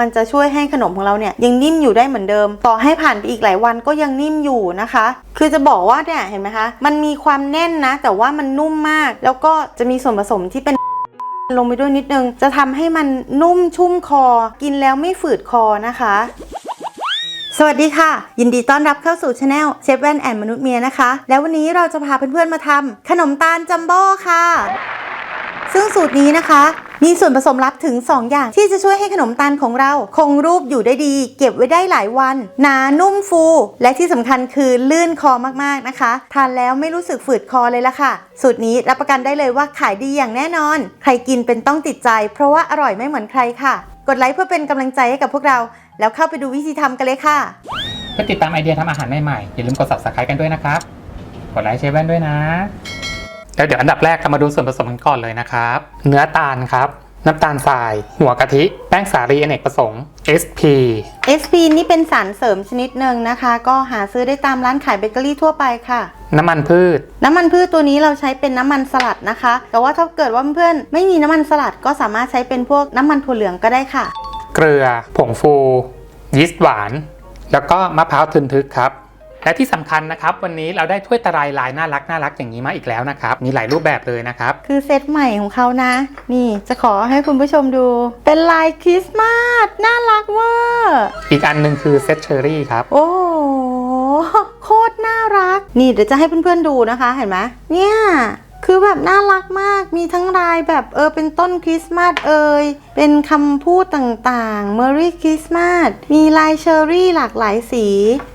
มันจะช่วยให้ขนมของเราเนี่ยยังนิ่มอยู่ได้เหมือนเดิม ต่อให้ผ่านไปอีกหลายวันก็ยังนิ่มอยู่นะคะ คือจะบอกว่าเนี่ยเห็นไหมคะ มันมีความแน่นนะ แต่ว่ามันนุ่มมาก แล้วก็จะมีส่วนผสมที่เป็นลงไปด้วยนิดนึง จะทำให้มันนุ่มชุ่มคอ กินแล้วไม่ฝืดคอนะคะ สวัสดีค่ะ ยินดีต้อนรับเข้าสู่ช anel เชฟแว่นแอนมนุษย์เมียนะคะ แล้ววันนี้เราจะพาเพื่อนๆมาทำขนมตาลจัมโบ้ค่ะ ซึ่งสูตรนี้นะคะ มีส่วนผสมลับถึง 2 อย่าง ที่จะช่วยให้ขนมตาลของเรา คงรูปอยู่ได้ดี เก็บไว้ได้หลายวัน หนานุ่มฟู และที่สำคัญคือลื่นคอมากๆนะคะ ทานแล้วไม่รู้สึกฝืดคอเลยละค่ะ สูตรนี้รับประกันได้เลยว่าขายดีอย่างแน่นอน ใครกินเป็นต้องติดใจ เพราะว่าอร่อยไม่เหมือนใครค่ะ กดไลค์เพื่อเป็นกำลังใจให้กับพวกเรา แล้วเข้าไปดูวิธีทำกันเลยค่ะเพื่อติดตามไอเดียทำอาหารใหม่ๆอย่าลืมกด subscribe กันด้วยนะครับกดไลค์เชฟแว่นด้วยนะ แล้วเดี๋ยวอันดับแรกเรามาดูส่วนผสมกันก่อนเลยนะครับ เนื้อตาลครับ น้ำตาลทราย หัวกะทิ แป้งสาลีอเนกประสงค์ SP SP นี่เป็นสารเสริมชนิดหนึ่งนะคะ ก็หาซื้อได้ตามร้านขายเบเกอรี่ทั่วไปค่ะ น้ำมันพืช น้ำมันพืชตัวนี้เราใช้เป็นน้ำมันสลัดนะคะ แต่ว่าถ้าเกิดว่าเพื่อนๆไม่มีน้ำมันสลัดก็สามารถใช้เป็นพวกน้ำมันถั่วเหลืองก็ได้ค่ะ เกลือ ผงฟู ยีสต์หวาน แล้วก็มะพร้าวทึนทึกครับ และที่สำคัญนะครับ วันนี้เราได้ถ้วยตะไลลายน่ารักน่ารักอย่างนี้มาอีกแล้วนะครับ มีหลายรูปแบบเลยนะครับ คือเซตใหม่ของเขานะ นี่จะขอให้คุณผู้ชมดู เป็นลายคริสต์มาสน่ารักเวอร์อีกอันหนึ่งคือเซตเชอรี่ครับ โอ้โหโคตรน่ารัก นี่เดี๋ยวจะให้เพื่อนๆดูนะคะเห็นไหมเนี่ย คือแบบน่ารักมาก มีทั้งลายแบบเออเป็นต้นคริสต์มาสเอยเป็นคำพูดต่างๆ Merry Christmas มีลายเชอรี่หลากหลายสี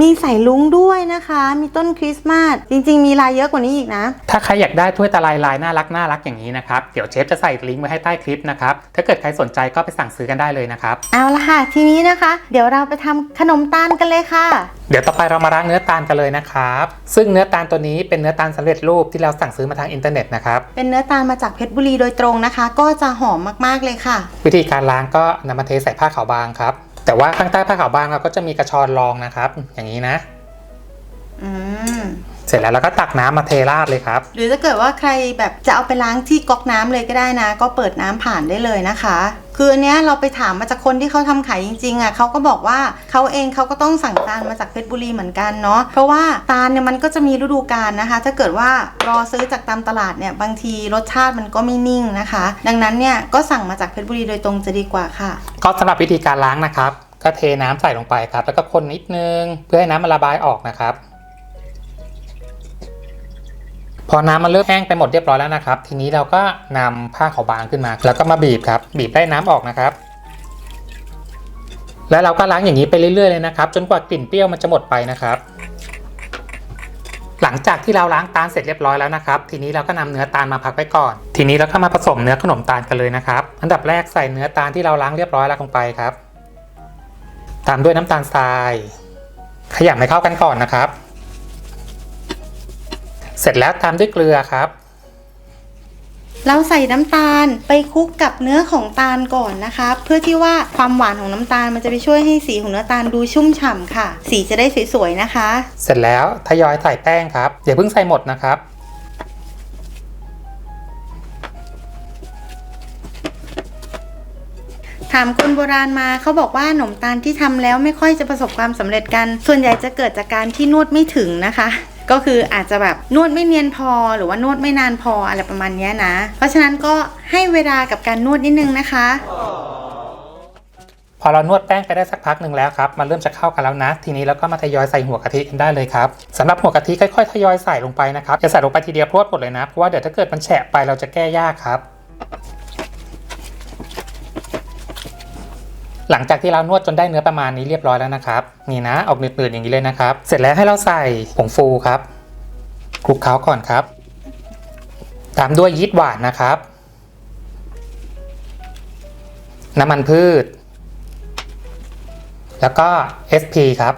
มีใส่ลุงด้วยนะคะ มีต้นคริสต์มาส จริงๆ มีลายเยอะกว่านี้อีกนะ ถ้าใครอยากได้ถ้วยตะไลลายน่ารักน่ารักอย่างนี้นะครับ เดี๋ยวเชฟจะใส่ลิงก์ไว้ให้ใต้คลิปนะครับ ถ้าเกิดใครสนใจก็ไปสั่งซื้อกันได้เลยนะครับ เอาละค่ะ ทีนี้นะคะ เดี๋ยวเราไปทำขนมตาลกันเลยค่ะเดี๋ยวต่อไปเรามาล้างเนื้อตาลกันเลยนะครับ ซึ่งเนื้อตาลตัวนี้เป็นเนื้อตาลสำเร็จรูปที่เราสั่งซื้อมาทางอินเทอร์เน็ตนะครับ เป็นเนื้อตาลมาจากเพชรบุรีโดยตรงนะคะ ก็จะหอมมากๆเลยค่ะ วิธีการล้างก็นำมาเทใส่ผ้าขาวบางครับ แต่ว่าข้างใต้ผ้าขาวบางเราก็จะมีกระชอนรองนะครับ อย่างนี้นะอืมเสร็จแล้วเราก็ตักน้ำมาเทราดเลยครับ หรือถ้าเกิดว่าใครแบบจะเอาไปล้างที่ก๊อกน้ำเลยก็ได้นะ ก็เปิดน้ำผ่านได้เลยนะคะ คืออันเนี้ยเราไปถามมาจากคนที่เขาทำขายจริงๆอะเขาก็บอกว่าเขาเองเขาก็ต้องสั่งตาลมาจากเพชรบุรีเหมือนกันเนาะเพราะว่าตาลเนี่ยมันก็จะมีฤดูกาลนะคะ ถ้าเกิดว่ารอซื้อจากตามตลาดเนี่ยบางทีรสชาติมันก็ไม่นิ่งนะคะ ดังนั้นเนี่ยก็สั่งมาจากเพชรบุรีโดยตรงจะดีกว่าค่ะ ก็สำหรับวิธีการล้างนะครับก็เทน้ำใส่ลงไปครับ แล้วก็คนนิดนึงเพื่อให้น้ำมันระบายออกนะครับ พอน้ำมันเริ่มแห้งไปหมดเรียบร้อยแล้วนะครับ ทีนี้เราก็นำผ้าขาวบางขึ้นมา แล้วก็มาบีบครับ บีบได้น้ำออกนะครับ แล้วเราก็ล้างอย่างนี้ไปเรื่อยๆเลยนะครับ จนกว่ากลิ่นเปรี้ยวมันจะหมดไปนะครับ หลังจากที่เราล้างตาลเสร็จเรียบร้อยแล้วนะครับ ทีนี้เราก็นำเนื้อตาลมาพักไว้ก่อน ทีนี้เราก็มาผสมเนื้อขนมตาลกันเลยนะครับ อันดับแรกใส่เนื้อตาลที่เราล้างเรียบร้อยแล้วลงไปครับ ตามด้วยน้ำตาลทรายขยำให้เข้ากันก่อนนะครับ เสร็จแล้วตามด้วยเกลือครับ เราใส่น้ำตาลไปคลุกกับเนื้อของตาลก่อนนะคะเพื่อที่ว่าความหวานของน้ำตาลมันจะไปช่วยให้สีของเนื้อตาลดูชุ่มฉ่ำค่ะ สีจะได้สวยๆนะคะ เสร็จแล้วทยอยใส่แป้งครับอย่าเพิ่งใส่หมดนะครับถามคนโบราณมาเขาบอกว่าขนมตาลที่ทำแล้วไม่ค่อยจะประสบความสำเร็จกัน ส่วนใหญ่จะเกิดจากการที่นวดไม่ถึงนะคะ ก็คืออาจจะแบบนวดไม่เนียนพอ หรือว่านวดไม่นานพออะไรประมาณนี้นะ เพราะฉะนั้นก็ให้เวลากับการนวดนิดนึงนะคะ พอเรานวดแป้งไปได้สักพักหนึ่งแล้วครับมันเริ่มจะเข้ากันแล้วนะ ทีนี้เราก็มาทยอยใส่หัวกะทิกันได้เลยครับสำหรับหัวกะทิค่อยๆทยอยใส่ลงไปนะครับอย่าใส่ลงไปทีเดียวพรวดหมดเลยนะเพราะว่าเดี๋ยวถ้าเกิดมันแฉะไปเราจะแก้ยากครับ หลังจากที่เรานวดจนได้เนื้อประมาณนี้เรียบร้อยแล้วนะครับ นี่นะออกหนืดๆอย่างนี้เลยนะครับ เสร็จแล้วให้เราใส่ผงฟูครับคลุกเคล้าก่อนครับ ตามด้วยยีสต์หวานนะครับ น้ำมันพืช แล้วก็ SP ครับ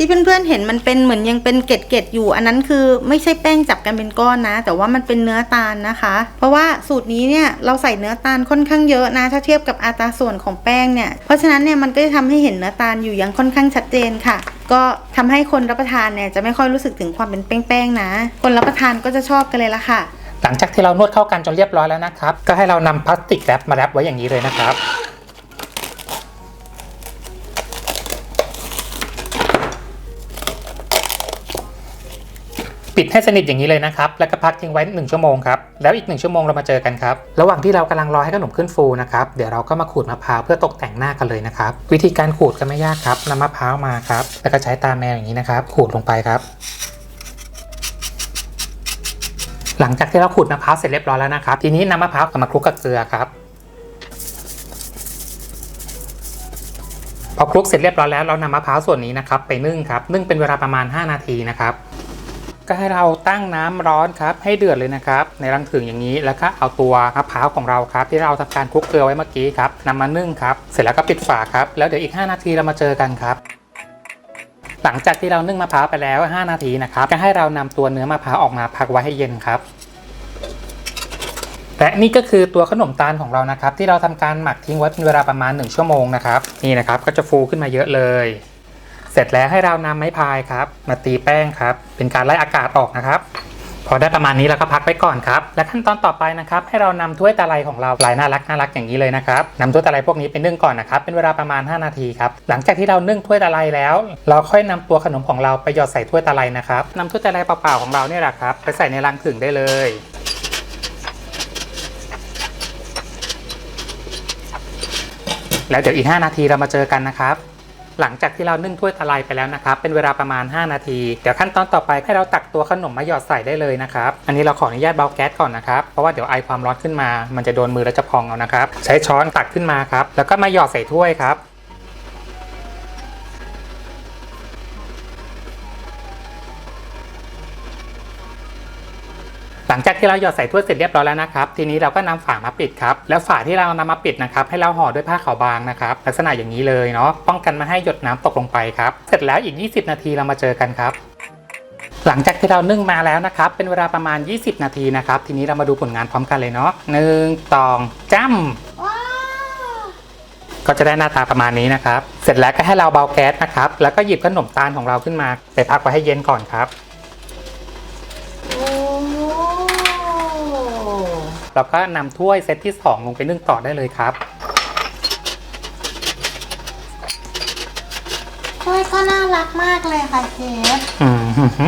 ที่เพื่อนๆเห็นมันเป็นเหมือนยังเป็นเกล็ดๆอยู่ อันนั้นคือไม่ใช่แป้งจับกันเป็นก้อนนะ แต่ว่ามันเป็นเนื้อตาลนะคะ เพราะว่าสูตรนี้เนี่ยเราใส่เนื้อตาลค่อนข้างเยอะนะ ถ้าเทียบกับอัตราส่วนของแป้งเนี่ยเพราะฉะนั้นเนี่ยมันก็จะทำให้เห็นเนื้อตาลอยู่อยังค่อนข้างชัดเจนค่ะ ก็ทำให้คนรับประทานเนี่ยจะไม่ค่อยรู้สึกถึงความเป็นแป้งๆนะ คนรับประทานก็จะชอบกันเลยละค่ะ หลังจากที่เรานวดเข้ากันจนเรียบร้อยแล้วนะครับ ก็ให้เรานำพลาสติกแรปมาแรปไว้อย่างนี้เลยนะครับ ปิดให้สนิทอย่างนี้เลยนะครับแล้วก็พักทิ้งไว้ 1 ชั่วโมงครับแล้วอีก 1 ชั่วโมงเรามาเจอกันครับระหว่างที่เรากำลังรอให้ขนมขึ้นฟูนะครับเดี๋ยวเราก็มาขูดมะพร้าวเพื่อตกแต่งหน้ากันเลยนะครับวิธีการขูดก็ไม่ยากครับนำมะพร้าวมาครับแล้วก็ใช้ตาแมวอย่างนี้นะครับขูดลงไปครับหลังจากที่เราขูดมะพร้าวเสร็จเรียบร้อยแล้วนะครับ ทีนี้นำมะพร้าวมาคลุกกับเกลือครับ พอคลุกเสร็จเรียบร้อยแล้วเรานำมะพร้าวส่วนนี้นะครับไปนึ่งครับ นึ่งเป็นเวลาประมาณ 5 นาทีนะครับ ก็ให้เราตั้งน้ำร้อนครับให้เดือดเลยนะครับในรังผึ่งอย่างนี้แล้วก็เอาตัวมะพร้าวของเราครับที่เราทำการคลุกเกลือไว้เมื่อกี้ครับนำมานึ่งครับเสร็จแล้วก็ปิดฝาครับแล้วเดี๋ยวอีก 5 นาทีเรามาเจอกันครับหลังจากที่เรานึ่งมะพร้าวไปแล้ว 5 นาทีนะครับก็ให้เรานำตัวเนื้อมะพร้าวออกมาพักไว้ให้เย็นครับและนี่ก็คือตัวขนมตาลของเรานะครับ ที่เราทำการหมักทิ้งไว้เป็นเวลาประมาณ 1 ชั่วโมงนะครับนี่นะครับก็จะฟูขึ้นมาเยอะเลย เสร็จแล้วให้เรานำไม้พายครับ มาตีแป้งครับ เป็นการไล่อากาศออกนะครับพอได้ประมาณนี้เราก็พักไว้ก่อนครับ และขั้นตอนต่อไปนะครับ ให้เรานำถ้วยตะไลของเราลายน่ารักน่ารักอย่างนี้เลยนะครับนำถ้วยตะไลพวกนี้ไปนึ่งก่อนนะครับ เป็นเวลาประมาณ 5 นาทีครับ หลังจากที่เรานึ่งถ้วยตะไลแล้ว เราค่อยนำตัวขนมของเราไปหยอดใส่ถ้วยตะไลนะครับนำถ้วยตะไลเปล่าๆของเราเนี่ยแหละครับ ไปใส่ในรังผึ่งได้เลยแล้วเดี๋ยวอีก 5 นาทีเรามาเจอกันนะครับ หลังจากที่เรานึ่งถ้วยตะไลไปแล้วนะครับเป็นเวลาประมาณ 5 นาที เดี๋ยวขั้นตอนต่อไปให้เราตักตัวขนมมาหยอดใส่ได้เลยนะครับอันนี้เราขออนุญาตเบาแก๊สก่อนนะครับเพราะว่าเดี๋ยวไอความร้อนขึ้นมา มันจะโดนมือแล้วจะพองเอานะครับใช้ช้อนตักขึ้นมาครับแล้วก็มาหยอดใส่ถ้วยครับ งจากที่เราหยอดใส่ถ้วยเสร็จเรียบร้อยแล้วนะครับ ทีนี้เราก็นำฝามาปิดครับ แล้วฝาที่เรานำมาปิดนะครับ ให้เราห่อด้วยผ้าขาวบางนะครับ ลักษณะอย่างนี้เลยเนาะ ป้องกันไม่ให้หยดน้ำตกลงไปครับ เสร็จแล้วอีก 20 นาทีเรามาเจอกันครับ หลังจากที่เรานึ่งมาแล้วนะครับ เป็นเวลาประมาณ 20 นาทีนะครับ ทีนี้เรามาดูผลงานพร้อมกันเลยเนาะหนึ่งสองจ้ำว้าวก็จะได้หน้าตาประมาณนี้นะครับ เสร็จแล้วก็ให้เราเบาแก๊สนะครับ แล้วก็หยิบขนมตาลของเราขึ้นมาไปพักไว้ให้เย็นก่อนครับ โอ้ แล้วก็นำถ้วยเซตที่ 2 ลงไปนึ่งต่อได้เลยครับ ถ้วยก็น่ารักมากเลยค่ะเชฟอืมฮึฮึ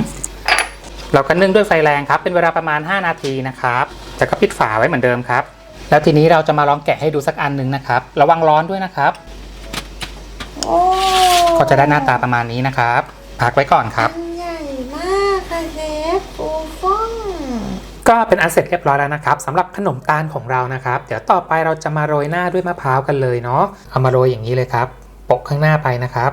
เราก็นึ่งด้วยไฟแรงครับ เป็นเวลาประมาณ 5 นาทีนะครับแล้วก็ปิดฝาไว้เหมือนเดิมครับ แล้วทีนี้เราจะมาลองแกะให้ดูสักอันหนึ่งนะครับ ระวังร้อนด้วยนะครับโอ้ก็จะได้หน้าตาประมาณนี้นะครับ พักไว้ก่อนครับ ก็เป็นอันเสร็จเรียบร้อยแล้วนะครับสำหรับขนมตาลของเรานะครับ เดี๋ยวต่อไปเราจะมาโรยหน้าด้วยมะพร้าวกันเลยเนาะเอามาโรยอย่างนี้เลยครับ ปกข้างหน้าไปนะครับ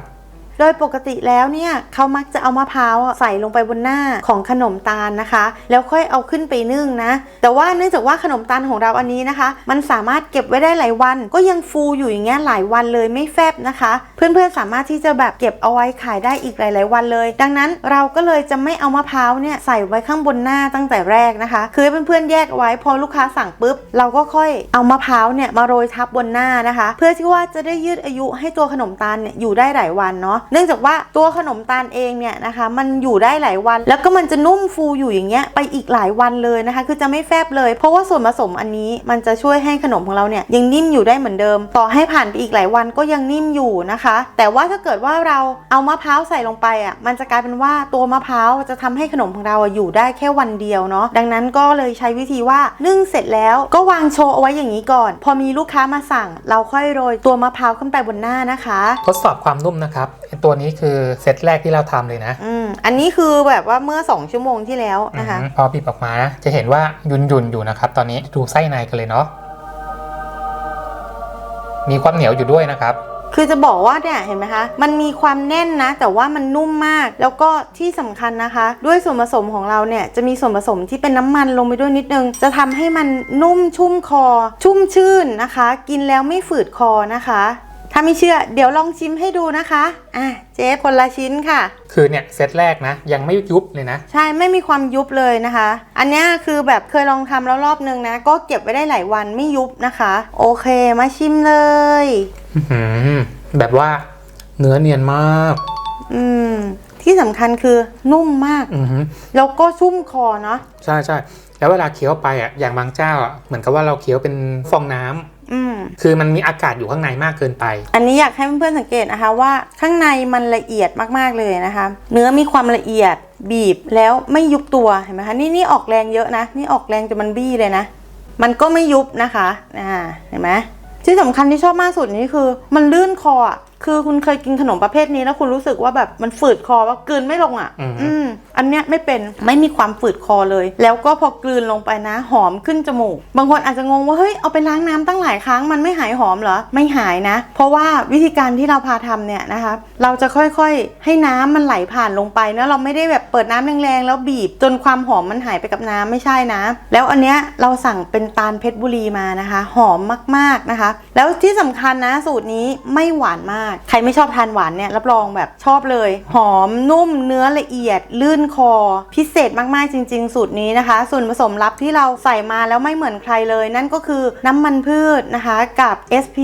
โดยปกติแล้วเนี่ยเขามักจะเอามะพร้าวใส่ลงไปบนหน้าของขนมตาลนะคะ แล้วค่อยเอาขึ้นไปนึ่งนะ แต่ว่าเนื่องจากว่าขนมตาลของเราอันนี้นะคะ มันสามารถเก็บไว้ได้หลายวัน ก็ยังฟูอยู่อย่างเงี้ยหลายวันเลยไม่แฟบนะคะ เพื่อนๆสามารถที่จะแบบเก็บเอาไว้ขายได้อีกหลาย ๆ วันเลย ดังนั้นเราก็เลยจะไม่เอามะพร้าวเนี่ยใส่ไว้ข้างบนหน้าตั้งแต่แรกนะคะ คือให้เพื่อนๆแยกไว้พอลูกค้าสั่งปุ๊บ เราก็ค่อยเอามะพร้าวเนี่ยมาโรยทับบนหน้านะคะ เพื่อที่ว่าจะได้ยืดอายุให้ตัวขนมตาลเนี่ยอยู่ได้หลายวันเนาะเนื่องจากว่าตัวขนมตาลเองเนี่ยนะคะ มันอยู่ได้หลายวัน แล้วก็มันจะนุ่มฟูอยู่อย่างเงี้ยไปอีกหลายวันเลยนะคะ คือจะไม่แฟบเลย เพราะว่าส่วนผสมอันนี้มันจะช่วยให้ขนมของเราเนี่ยยังนิ่มอยู่ได้เหมือนเดิม ต่อให้ผ่านไปอีกหลายวันก็ยังนิ่มอยู่นะคะ แต่ว่าถ้าเกิดว่าเราเอามะพร้าวใส่ลงไปอะมันจะกลายเป็นว่าตัวมะพร้าวจะทำให้ขนมของเราอะอยู่ได้แค่วันเดียวเนาะดังนั้นก็เลยใช้วิธีว่านึ่งเสร็จแล้วก็วางโชว์เอาไว้อย่างนี้ก่อน พอมีลูกค้ามาสั่ง เราค่อยโรยตัวมะพร้าวขึ้นไปบนหน้านะคะ ทดสอบความนุ่มนะครับตัวนี้คือเซตแรกที่เราทำเลยนะอืมอันนี้คือแบบว่าเมื่อ 2 ชั่วโมงที่แล้วนะคะอืมพอบีบออกมานะจะเห็นว่ายุนยุนๆอยู่นะครับ ตอนนี้ดูไส้ในกันเลยเนาะมีความเหนียวอยู่ด้วยนะครับคือจะบอกว่าเนี่ยเห็นไหมคะ มันมีความแน่นนะ แต่ว่ามันนุ่มมาก แล้วก็ที่สำคัญนะคะ ด้วยส่วนผสมของเราเนี่ยจะมีส่วนผสมที่เป็นน้ำมันลงไปด้วยนิดนึง จะทำให้มันนุ่มชุ่มคอ ชุ่มชื่นนะคะ กินแล้วไม่ฝืดคอนะคะ ถ้าไม่เชื่อ เดี๋ยวลองชิมให้ดูนะคะอะเจ๊คนละชิ้นค่ะ คือเนี่ยเซตแรกนะ ยังไม่ยุบเลยนะ ใช่ไม่มีความยุบเลยนะคะ อันเนี้ยคือแบบเคยลองทำแล้วรอบนึงนะ ก็เก็บไว้ได้หลายวันไม่ยุบนะคะ โอเคมาชิมเลยอื้อหือแบบว่าเนื้อเนียนมาก อืม ที่ที่สำคัญคือนุ่มมากอือฮึแล้วก็ชุ่มคอเนาะใช่ใช่แล้วเวลาเคี้ยวไปอะอย่างบางเจ้าอะเหมือนกับว่าเราเคี้ยวเป็นฟองน้ำอืม คือมันมีอากาศอยู่ข้างในมากเกินไป อันนี้อยากให้เพื่อนๆสังเกตนะคะว่าข้างในมันละเอียดมากๆเลยนะคะ เนื้อมีความละเอียดบีบแล้วไม่ยุบตัวเห็นไหมคะนี่นี่ออกแรงเยอะนะ นี่ออกแรงจนมันบี้เลยนะ มันก็ไม่ยุบนะคะอ่าเห็นไหมที่สำคัญที่ชอบมากสุดนี่คือ มันลื่นคออะ คือคุณเคยกินขนมประเภทนี้แล้วคุณรู้สึกว่าแบบมันฝืดคอว่ากลืนไม่ลงอะอืมอืมอันเนี้ยไม่เป็นไม่มีความฝืดคอเลย แล้วก็พอกลืนลงไปนะ หอมขึ้นจมูก บางคนอาจจะงงว่าเฮ้ยเอาไปล้างน้ำตั้งหลายครั้งมันไม่หายหอมเหรอ ไม่หายนะ เพราะว่าวิธีการที่เราพาทำเนี่ยนะคะเราจะค่อยๆ ให้น้ำมันไหลผ่านลงไปนะเราไม่ได้แบบเปิดน้ำแรงๆ แล้วบีบจนความหอมมันหายไปกับน้ำไม่ใช่นะ แล้วอันเนี้ยเราสั่งเป็นตาลเพชรบุรีมานะคะ หอมมากๆนะคะ แล้วที่สำคัญนะสูตรนี้ไม่หวานมากใครไม่ชอบทานหวานเนี่ยรับรองแบบชอบเลย หอมนุ่มเนื้อละเอียด ลื่นคอ พิเศษมากๆจริง ๆ สูตรนี้นะคะ ส่วนผสมลับที่เราใส่มาแล้วไม่เหมือนใครเลย นั่นก็คือน้ำมันพืชนะคะกับ SP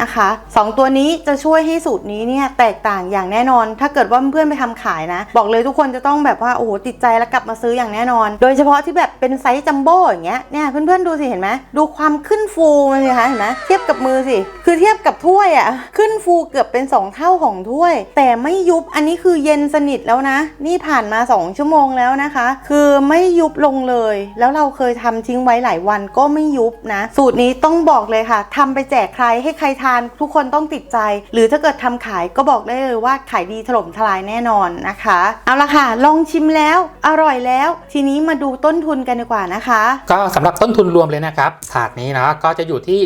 นะคะสองตัวนี้จะช่วยให้สูตรนี้เนี่ยแตกต่างอย่างแน่นอน ถ้าเกิดว่าเพื่อนไปทำขายนะ บอกเลยทุกคนจะต้องแบบว่าโอ้โหติดใจแล้วกลับมาซื้ออย่างแน่นอน โดยเฉพาะที่แบบเป็นไซส์จัมโบ้อย่างเงี้ยเนี่ยเพื่อนๆดูสิเห็นไหมดูความขึ้นฟูมันสิคะเห็นไหมเทียบกับมือสิคือเทียบกับถ้วยอะ่ะขึ้นฟูเกือบเป็น 2 เท่าของถ้วย แต่ไม่ยุบอันนี้คือเย็นสนิทแล้วนะ นี่ผ่านมา 2 ชั่วโมงแล้วนะคะ คือไม่ยุบลงเลย แล้วเราเคยทำทิ้งไว้หลายวันก็ไม่ยุบนะ สูตรนี้ต้องบอกเลยค่ะทำไปแจกใครให้ใครทาน ทุกคนต้องติดใจ หรือถ้าเกิดทำขายก็บอกได้เลยว่าขายดีถล่มทลายแน่นอนนะคะ เอาละค่ะ ลองชิมแล้ว อร่อยแล้ว ทีนี้มาดูต้นทุนกันดีกว่านะคะ ก็สำหรับต้นทุนรวมเลยนะครับถาดนี้นะก็จะอยู่ที่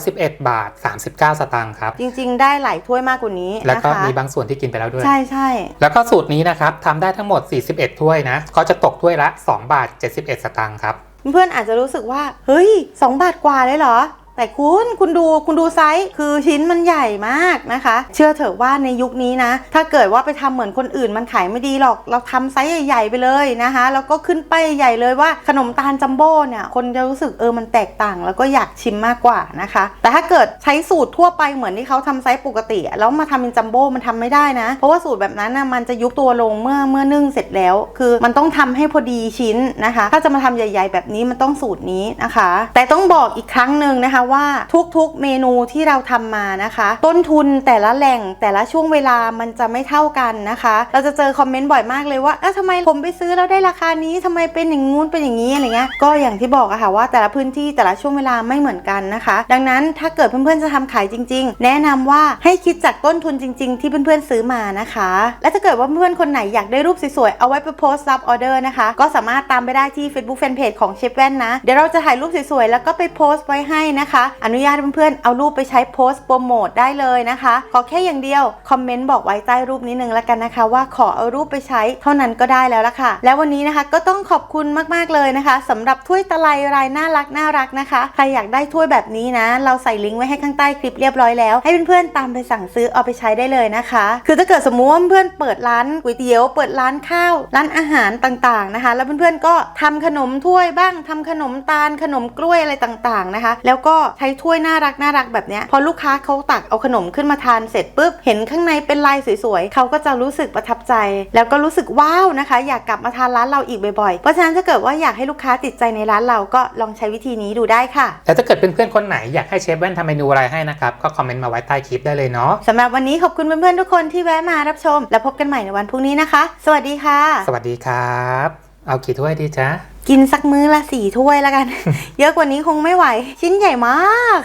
111 บาท 39 สตางค์ครับ จริง ๆ ได้หลายถ้วยมากกว่านี้แล้วนะก็คะมีบางส่วนที่กินไปแล้วด้วย ใช่ใช่แล้วก็สูตรนี้นะครับทำได้ทั้งหมด 41 ถ้วยนะก็จะตกถ้วยละ 2 บาท 71 สตางค์ครับเพื่อนๆอาจจะรู้สึกว่า เฮ้ย 2 บาทกว่าเลยเหรอ แต่คุณคุณดูคุณดูไซส์คือชิ้นมันใหญ่มากนะคะ เชื่อเถอะว่าในยุคนี้นะ ถ้าเกิดว่าไปทำเหมือนคนอื่นมันขายไม่ดีหรอก เราทำไซส์ใหญ่ๆไปเลยนะคะ แล้วก็ขึ้นไปใหญ่เลยว่าขนมตาลจัมโบ้เนี่ยคนจะรู้สึกเออมันแตกต่าง แล้วก็อยากชิมมากกว่านะคะ แต่ถ้าเกิดใช้สูตรทั่วไปเหมือนที่เขาทำไซส์ปกติแล้วมาทำเป็นจัมโบ้มันทำไม่ได้นะ เพราะว่าสูตรแบบนั้นนะมันจะยุบตัวลงเมื่อเมื่อนึ่งเสร็จแล้ว คือมันต้องทำให้พอดีชิ้นนะคะ ถ้าจะมาทำใหญ่ ๆ แบบนี้มันต้องสูตรนี้นะคะ แต่ต้องบอกอีกครั้งหนึ่งนะคะว่าทุกๆเมนูที่เราทำมานะคะ ต้นทุนแต่ละแหล่งแต่ละช่วงเวลามันจะไม่เท่ากันนะคะ เราจะเจอคอมเมนต์บ่อยมากเลยว่าเอ๊ะทำไมผมไปซื้อแล้วได้ราคานี้ทำไมเป็นอย่างงู้นเป็นอย่างนี้อะไรเงี้ยก็อย่างที่บอกอะค่ะว่าแต่ละพื้นที่แต่ละช่วงเวลาไม่เหมือนกันนะคะ ดังนั้นถ้าเกิดเพื่อนๆจะทำขายจริง ๆ แนะนำว่าให้คิดจากต้นทุนจริง ๆ ที่เพื่อนๆซื้อมานะคะ และถ้าเกิดว่าเพื่อนๆคนไหนอยากได้รูปสวยๆเอาไว้ไปโพสต์รับออเดอร์นะคะ ก็สามารถตามไปได้ที่ Facebook Fanpage ของเชฟแว่นนะเดี๋ยวเราจะถ่ายรูปสวยๆแล้วก็ไปโพสต์ไว้ให้นะคะอนุญาตเพื่อนๆ เอารูปไปใช้โพสต์โปรโมทได้เลยนะคะ ขอแค่อย่างเดียว คอมเมนต์บอกไว้ใต้รูปนิดนึงแล้วกันนะคะ ว่าขอเอารูปไปใช้เท่านั้นก็ได้แล้วละค่ะ แล้ววันนี้นะคะก็ต้องขอบคุณมากๆเลยนะคะสำหรับถ้วยตะไลรายน่ารักน่ารักนะคะ ใครอยากได้ถ้วยแบบนี้นะ เราใส่ลิงก์ไว้ให้ข้างใต้คลิปเรียบร้อยแล้ว ให้เพื่อนๆตามไปสั่งซื้อเอาไปใช้ได้เลยนะคะ คือถ้าเกิดสมมุติว่าเพื่อนเปิดร้านก๋วยเตี๋ยวเปิดร้านข้าวร้านอาหารต่างๆนะคะ แล้วเพื่อนๆก็ทำขนมถ้วยบ้างทำขนมตาลขนมกล้วยอะไรต่างๆนะคะ แล้วก็ใช้ถ้วยน่ารักน่ารักแบบเนี้ยพอลูกค้าเขาตักเอาขนมขึ้นมาทานเสร็จปุ๊บเห็นข้างในเป็นลายสวยๆเขาก็จะรู้สึกประทับใจ แล้วก็รู้สึกว้าวนะคะ อยากกลับมาทานร้านเราอีกบ่อยๆ เพราะฉะนั้นถ้าเกิดว่าอยากให้ลูกค้าติดใจในร้านเราก็ลองใช้วิธีนี้ดูได้ค่ะแล้วถ้าเกิดเพื่อนๆคนไหนอยากให้เชฟแว่นทำเมนูอะไรให้นะครับก็คอมเมนต์มาไว้ใต้คลิปได้เลยเนาะสำหรับวันนี้ขอบคุณเพื่อนๆทุกคนที่แวะมารับชม แล้วพบกันใหม่ในวันพรุ่งนี้นะคะ สวัสดีค่ะ สวัสดีครับ เอากี่ถ้วยดีจ๊ะ กินสักมื้อละสี่ถ้วยแล้วกัน เยอะกว่านี้คงไม่ไหว ชิ้นใหญ่มาก